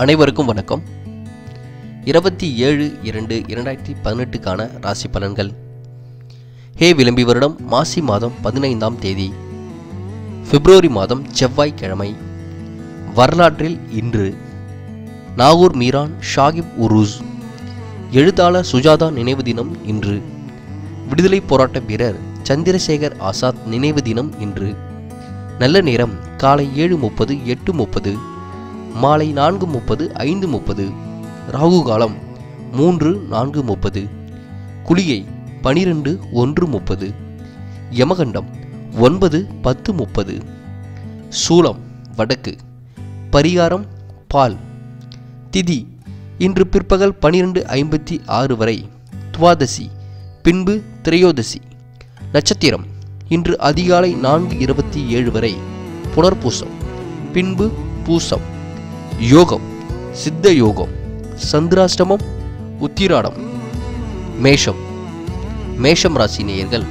அனைவருக்கும் வணக்கம். இருபத்தி ஏழு இரண்டு இரண்டாயிரத்தி பதினெட்டுக்கான ராசி பலன்கள். ஹே விளம்பி வருடம் மாசி மாதம் பதினைந்தாம் தேதி. பிப்ரவரி மாதம் செவ்வாய்க்கிழமை. வரலாற்றில் இன்று. நாகூர் மீரான் ஷாகிப் உருஸ். எழுத்தாளர் சுஜாதா நினைவு தினம் இன்று. விடுதலை போராட்ட வீரர் சந்திரசேகர் ஆசாத் நினைவு தினம் இன்று. நல்ல நேரம் காலை ஏழு முப்பது எட்டு முப்பது. மாலை நான்கு முப்பது ஐந்து முப்பது ராகு காலம் மூன்று நான்கு முப்பது குளிகை பனிரெண்டு ஒன்று முப்பது யமகண்டம் ஒன்பது பத்து முப்பது சூலம் வடக்கு பரிகாரம் பால் திதி இன்று பிற்பகல் பனிரெண்டு ஐம்பத்தி ஆறு வரை துவாதசி பின்பு திரையோதசி நட்சத்திரம் இன்று அதிகாலை நான்கு இருபத்தி ஏழு வரை புனர்பூசம் பின்பு பூசம். யோகம் சித்த யோகம் சந்திராஷ்டமம் உத்திராடம் மேஷம். மேஷம் ராசி நேயர்கள்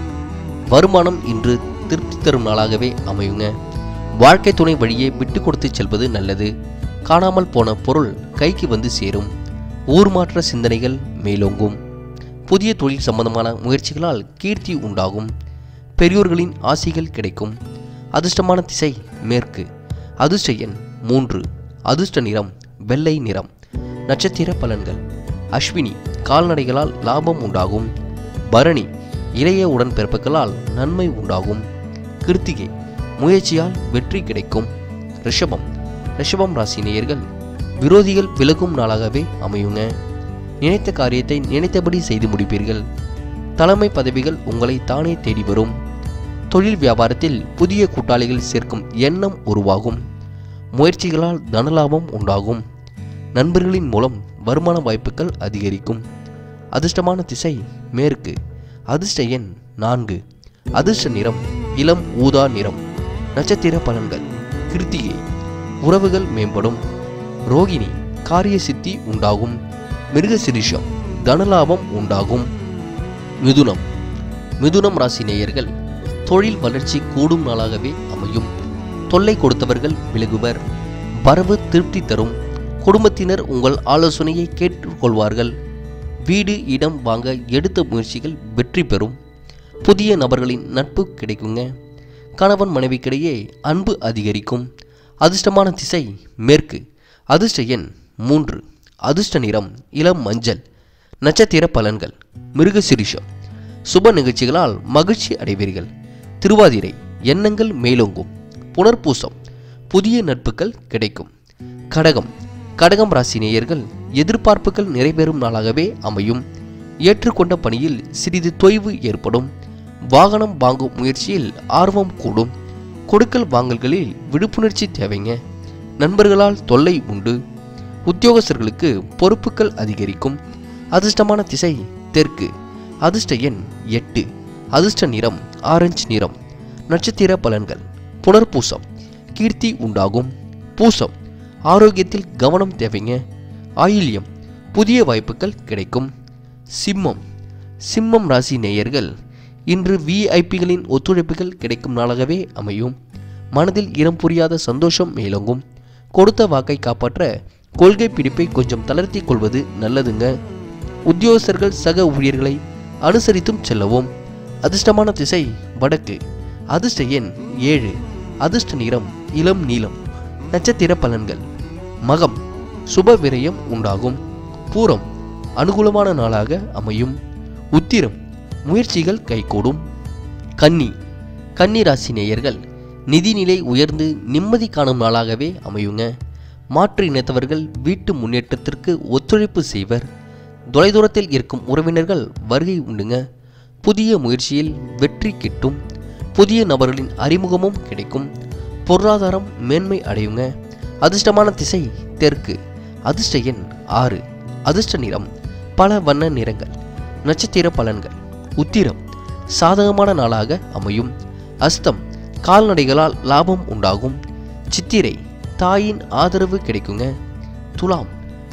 வருமானம் இன்று திருப்தி தரும் நாளாகவே அமையுங்க. வாழ்க்கை துணை வழியே விட்டு கொடுத்து செல்வது நல்லது. காணாமல் போன பொருள் கைக்கு வந்து சேரும். ஊர் மாற்ற சிந்தனைகள் மேலோங்கும். புதிய தொழில் சம்பந்தமான முயற்சிகளால் கீர்த்தி உண்டாகும். பெரியோர்களின் ஆசைகள் கிடைக்கும். அதிர்ஷ்டமான திசை மேற்கு. அதிர்ஷ்ட எண் மூன்று. அதிர்ஷ்ட நிறம் வெள்ளை நிறம். நட்சத்திர பலன்கள். அஸ்வினி கால்நடைகளால் லாபம் உண்டாகும். பரணி இளைய உடன்பிறப்புகளால் நன்மை உண்டாகும். கிருத்திகை முயற்சியால் வெற்றி கிடைக்கும். ரிஷபம் ரிஷபம் ராசி நேயர்கள் விரோதிகள் விலகும் நாளாகவே அமையுங்க. நினைத்த காரியத்தை நினைத்தபடி செய்து முடிப்பீர்கள். தலைமை பதவிகள் உங்களை தானே தேடி வரும். தொழில் வியாபாரத்தில் புதிய கூட்டாளிகள் சேர்க்கும் எண்ணம் உருவாகும். முயற்சிகளால் தனலாபம் உண்டாகும். நண்பர்களின் மூலம் வருமான வாய்ப்புகள் அதிகரிக்கும். அதிர்ஷ்டமான திசை மேற்கு. அதிர்ஷ்ட எண் நான்கு. அதிர்ஷ்ட நிறம் இளம் ஊதா நிறம். நட்சத்திர பலன்கள். கிருத்திகை. உறவுகள் மேம்படும். ரோகிணி காரிய சித்தி உண்டாகும். மிருகசிரிஷம் தனலாபம் உண்டாகும். மிதுனம். மிதுனம் ராசி நேயர்கள் தொழில் வளர்ச்சி கூடும் நாளாகவே அமையும். தொல்லை கொடுத்தவர்கள் விலகுவர். வரவு திருப்தி தரும். குடும்பத்தினர் உங்கள் ஆலோசனையை கேட்டுக்கொள்வார்கள். வீடு இடம் வாங்க எடுத்த முயற்சிகள் வெற்றி பெறும். புதிய நபர்களின் நட்பு கிடைக்குங்க. கணவன் மனைவிக்கிடையே அன்பு அதிகரிக்கும். அதிர்ஷ்டமான திசை மேற்கு. அதிர்ஷ்ட எண் மூன்று. அதிர்ஷ்ட நிறம் இளம் மஞ்சள். நட்சத்திர பலன்கள் மிருகசிரிஷம். சுப நிகழ்ச்சிகளால் மகிழ்ச்சி அடைவீர்கள். திருவாதிரை எண்ணங்கள் மேலோங்கும். புனர்பூசம். புதிய நட்புகள் கிடைக்கும். கடகம். கடகம் ராசி நேயர்கள் எதிர்பார்ப்புகள் நிறைவேறும் நாளாகவே அமையும். ஏற்றுக்கொண்ட பணியில் சிறிது தொய்வு ஏற்படும். வாகனம் வாங்கும் முயற்சியில் ஆர்வம் கூடும். கொடுக்கல் வாங்கல்களில் விழிப்புணர்ச்சி தேவைங்க. நண்பர்களால் தொல்லை உண்டு. உத்தியோகஸ்தர்களுக்கு பொறுப்புகள் அதிகரிக்கும். அதிர்ஷ்டமான திசை தெற்கு. அதிர்ஷ்ட எண் எட்டு. அதிர்ஷ்ட நிறம் ஆரஞ்சு நிறம். நட்சத்திர பலன்கள். புனர்பூசம் கீர்த்தி உண்டாகும். பூசம் ஆரோக்கியத்தில் கவனம் தேவைங்க. ஆயில்யம் புதிய வாய்ப்புகள் கிடைக்கும். சிம்மம் சிம்மம் ராசி நேயர்கள் இன்று விஐபிகளின் ஒத்துழைப்புகள் கிடைக்கும் நாளாகவே அமையும். மனதில் இனம் புரியாத சந்தோஷம் மேலோங்கும். கொடுத்த வாக்கை காப்பாற்ற கொள்கை பிடிப்பை கொஞ்சம் தளர்த்தி கொள்வது நல்லதுங்க. உத்தியோகஸ்தர்கள் சக ஊழியர்களை அனுசரித்தும் செல்லவும். அதிர்ஷ்டமான திசை வடக்கு அதிர்ஷ்ட எண் ஏழு. அதிர்ஷ்ட நிறம் இளம் நீளம் நட்சத்திர பலன்கள். மகம் சுப விரயம் உண்டாகும். பூரம் அனுகூலமான நாளாக அமையும். உத்திரம் முயற்சிகள் கைகூடும். கன்னி கன்னி ராசி நேயர்கள் நிதிநிலை உயர்ந்து நிம்மதி காணும் நாளாகவே அமையுங்க. மாற்று இனத்தவர்கள் வீட்டு முன்னேற்றத்திற்கு ஒத்துழைப்பு செய்வர். தொலைதூரத்தில் இருக்கும் உறவினர்கள் வருகை உண்டுங்க. புதிய முயற்சியில் வெற்றி கிட்டும். புதிய நபர்களின் அறிமுகமும் கிடைக்கும். பொருளாதாரம் மேன்மை அடையுங்க. அதிர்ஷ்டமான திசை தெற்கு. அதிர்ஷ்ட எண் ஆறு. அதிர்ஷ்ட நிறம் பல வண்ண நிறங்கள். நட்சத்திர பலன்கள். உத்திரம் சாதகமான நாளாக அமையும். அஸ்தம் கால்நடைகளால் லாபம் உண்டாகும். சித்திரை தாயின் ஆதரவு கிடைக்குங்க. துலாம்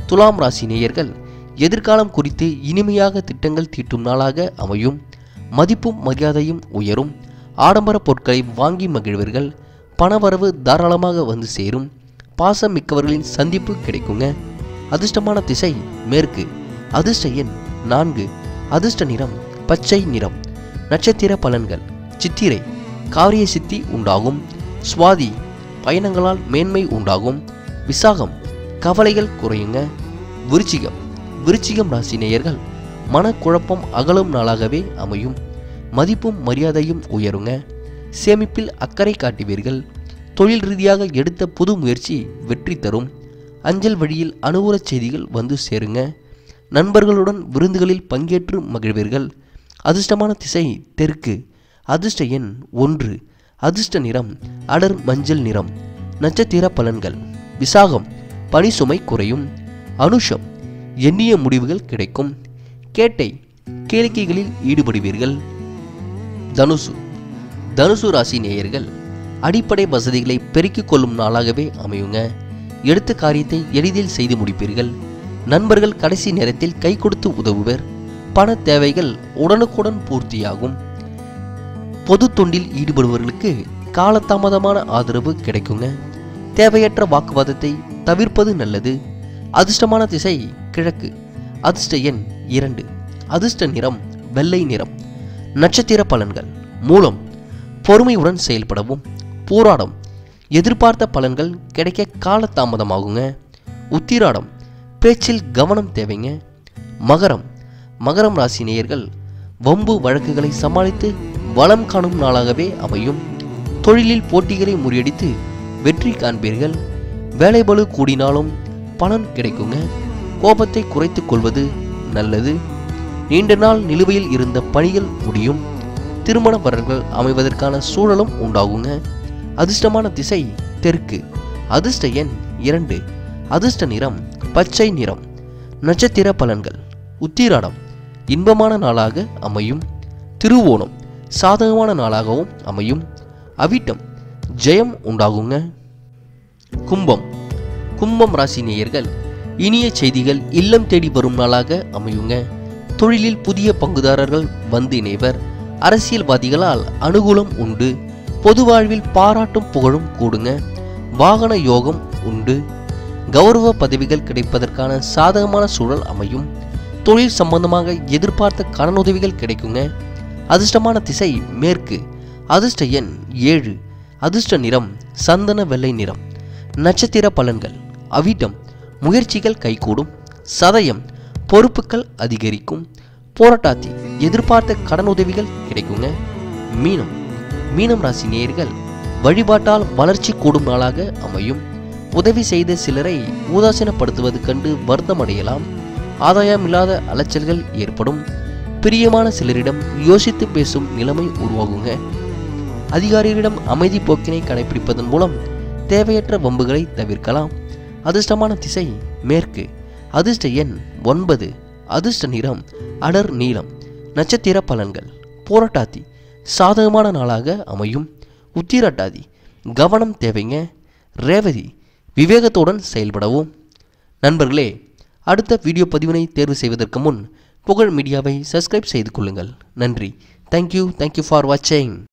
துலாம் ராசி நேயர்கள் எதிர்காலம் குறித்து இனிமையாக திட்டங்கள் தீட்டும் நாளாக அமையும். மதிப்பும் மரியாதையும் உயரும். ஆடம்பர பொருட்களை வாங்கி மகிழ்வீர்கள். பணவரவு தாராளமாக வந்து சேரும். பாசம் மிக்கவர்களின் சந்திப்பு கிடைக்குங்க. அதிர்ஷ்டமான திசை மேற்கு. அதிர்ஷ்ட எண் நான்கு. அதிர்ஷ்ட நிறம் பச்சை நிறம். நட்சத்திர பலன்கள். சித்திரை காரிய சித்தி உண்டாகும். சுவாதி பயணங்களால் மேன்மை உண்டாகும். விசாகம் கவலைகள் குறையுங்க. விருச்சிகம். விருச்சிகம் ராசி நேயர்கள் மனக்குழப்பம் அகலும் நாளாகவே அமையும். மதிப்பும் மரியாதையும் உயருங்க. சேமிப்பில் அக்கறை காட்டுவீர்கள். தொழில் ரீதியாக எடுத்த புது முயற்சி வெற்றி தரும். அஞ்சல் வழியில் அனுகூலச் செய்திகள் வந்து சேருங்க. நண்பர்களுடன் விருந்துகளில் பங்கேற்று மகிழ்வீர்கள். அதிர்ஷ்டமான திசை தெற்கு. அதிர்ஷ்ட எண் ஒன்று. அதிர்ஷ்ட நிறம் அடர் மஞ்சள் நிறம். நட்சத்திர பலன்கள். விசாகம் பனி சுமை குறையும். அனுஷம் எண்ணிய முடிவுகள் கிடைக்கும். கேட்டை கேளிக்கைகளில் ஈடுபடுவீர்கள். தனுசு. தனுசு ராசி நேயர்கள் அடிப்படை வசதிகளை பெருக்கிக் கொள்ளும் நாளாகவே அமையுங்க. எடுத்த காரியத்தை எளிதில் செய்து முடிப்பீர்கள். நண்பர்கள் கடைசி நேரத்தில் கை கொடுத்து உதவுவர். பண தேவைகள் உடனுக்குடன் பூர்த்தியாகும். பொது தொண்டில் ஈடுபடுபவர்களுக்கு காலதாமதமான ஆதரவு கிடைக்குங்க. தேவையற்ற வாக்குவாதத்தை தவிர்ப்பது நல்லது. அதிர்ஷ்டமான திசை கிழக்கு. அதிர்ஷ்ட எண் இரண்டு. அதிர்ஷ்ட நிறம் வெள்ளை நிறம். நட்சத்திர பலன்கள். மூலம் பொறுமையுடன் செயல்படவும் போராடம் எதிர்பார்த்த பலன்கள் கிடைக்க காலதாமதமாகுங்க. உத்திராடம் பேச்சில் கவனம் தேவைங்க. மகரம் மகரம் ராசி நேயர்கள் வம்பு வழக்குகளை சமாளித்து வளம் காணும் நாளாகவே அமையும். தொழிலில் போட்டிகளை முறியடித்து வெற்றி காண்பீர்கள். வேலைபளு கூடினாலும் பலன் கிடைக்குங்க. கோபத்தை குறைத்துக் கொள்வது நல்லது. நீண்ட நாள் நிலுவையில் இருந்த பணிகள் முடியும். திருமண வரன்கள் அமைவதற்கான சூழலும் உண்டாகுங்க. அதிர்ஷ்டமான திசை தெற்கு. அதிர்ஷ்ட எண் இரண்டு. அதிர்ஷ்ட நிறம் பச்சை நிறம். நட்சத்திர பலன்கள். உத்திராடம். இன்பமான நாளாக அமையும். திருவோணம். சாதகமான நாளாகவும் அமையும். அவிட்டம். ஜெயம் உண்டாகுங்க. கும்பம். கும்பம் ராசி நேயர்கள் இனிய செய்திகள் இல்லம் தேடி வரும் நாளாக அமையுங்க. தொழிலில் புதிய பங்குதாரர்கள் வந்து இணைவர். அரசியல்வாதிகளால் அனுகூலம் உண்டு. பொது வாழ்வில் பாராட்டும் புகழும் கூடுங்க. வாகன யோகம் உண்டு. கௌரவ பதவிகள் கிடைப்பதற்கான சாதகமான சூழல் அமையும். தொழில் சம்பந்தமாக எதிர்பார்த்த கடனுதவிகள் கிடைக்குங்க. அதிர்ஷ்டமான திசை மேற்கு. அதிர்ஷ்ட எண் ஏழு. அதிர்ஷ்ட நிறம் சந்தன வெள்ளை நிறம். நட்சத்திர பலன்கள். அவிட்டம். முயற்சிகள் கைகூடும். சதயம் பொறுப்புகள் அதிகரிக்கும். போராட்டாத்தி எதிர்பார்த்த கடன் உதவிகள் கிடைக்குங்க. மீனம். மீனம் ராசி நேயர்கள் வழிபாட்டால் வளர்ச்சி கூடும் நாளாக அமையும். உதவி செய்த சிலரை உதாசீனப்படுத்துவது கண்டு வருத்தம் அடையலாம் ஆதாயமில்லாத அலைச்சல்கள் ஏற்படும். பிரியமான சிலரிடம் யோசித்து பேசும் நிலைமை உருவாகுங்க. அதிகாரிகளிடம் அமைதி போக்கினை கடைபிடிப்பதன் மூலம் தேவையற்ற வம்புகளை தவிர்க்கலாம். அதிர்ஷ்டமான திசை மேற்கு. அதிர்ஷ்ட எண் ஒன்பது. அதிர்ஷ்ட நிறம் அடர் நீளம் நட்சத்திர பலன்கள். போராட்டாதி. சாதகமான நாளாக அமையும். உத்திராட்டாதி. கவனம் தேவைங்க. ரேவதி. விவேகத்துடன் செயல்படவும். நண்பர்களே அடுத்த வீடியோ பதிவினை தேர்வு செய்வதற்கு முன் புகழ் மீடியாவை சப்ஸ்கிரைப் செய்து கொள்ளுங்கள். நன்றி. தேங்க்யூ தேங்க்யூ ஃபார் வாட்சிங்